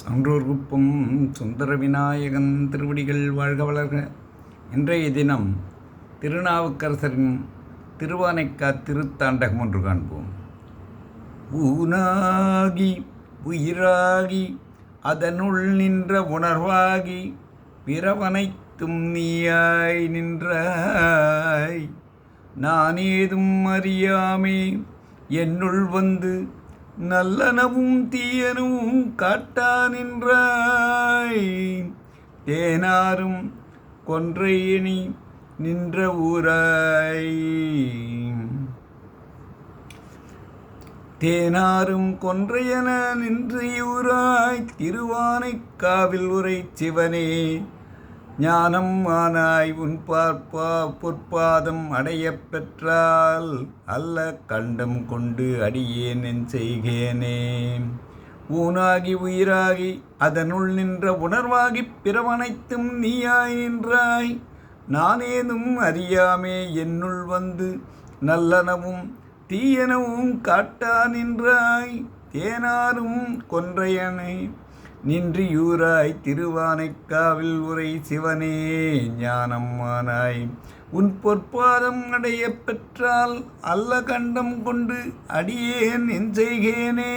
சான்றோர் குப்பம் சுந்தர விநாயகன் திருவடிகள் வாழ்க வளர்க. இன்றைய தினம் திருநாவுக்கரசரின் திருவானைக்கா திருத்தாண்டகம் ஒன்று காண்போம். ஊனாகி உயிராகி அதனுள் நின்ற உணர்வாகி பிறவனைத்தும் நீயாய் நின்றாய். நான் ஏதும் அறியாமே என்னுள் வந்து நல்லனவும் தீயனவும் காட்டா நின்றாய். தேனாரும் கொன்றையணி நின்ற ஊராய். தேனாரும் கொன்றையன நின்றையூராய் திருவானைக்காவில் உரை சிவனே. ஞானம் ஆனாய் உன் பார்ப்பா பொற்பாதம் அடையப் பெற்றால் அல்ல கண்டம் கொண்டு அடியேன் என் செய்கேனே. ஊனாகி உயிராகி அதனுள் நின்ற உணர்வாகிப் பிறவனைத்தும் நீயாய் நின்றாய். நானேனும் அறியாமே என்னுள் வந்து நல்லனவும் தீயனவும் காட்டா நின்றாய். தேனாரும் கொன்றையனை. நின்றியூராய் திருவானைக்காவில் உரை சிவனே ஞானம்மானாய். உன் பொற்பாதம் அடைய பெற்றால் அல்ல கண்டம் கொண்டு அடியேன் என் செய்கேனே.